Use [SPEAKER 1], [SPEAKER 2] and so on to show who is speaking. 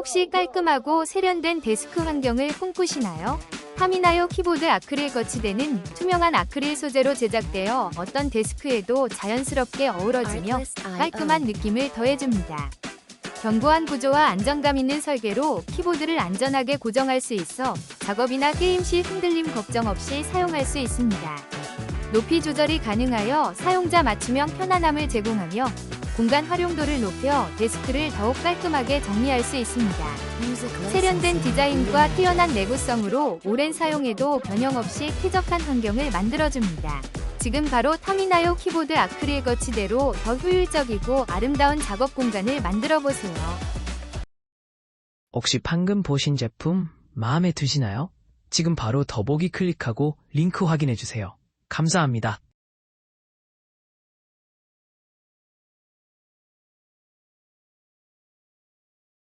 [SPEAKER 1] 혹시 깔끔하고 세련된 데스크 환경을 꿈꾸시나요? 타미나요 키보드 아크릴 거치대는 투명한 아크릴 소재로 제작되어 어떤 데스크에도 자연스럽게 어우러지며 깔끔한 느낌을 더해줍니다. 견고한 구조와 안정감 있는 설계로 키보드를 안전하게 고정할 수 있어 작업이나 게임 시 흔들림 걱정 없이 사용할 수 있습니다. 높이 조절이 가능하여 사용자 맞춤형 편안함을 제공하며 공간 활용도를 높여 데스크를 더욱 깔끔하게 정리할 수 있습니다. 세련된 디자인과 뛰어난 내구성으로 오랜 사용에도 변형 없이 쾌적한 환경을 만들어줍니다. 지금 바로 터미나요 키보드 아크릴 거치대로 더 효율적이고 아름다운 작업 공간을 만들어 보세요.
[SPEAKER 2] 혹시 방금 보신 제품 마음에 드시나요? 지금 바로 더보기 클릭하고 링크 확인해 주세요. 감사합니다.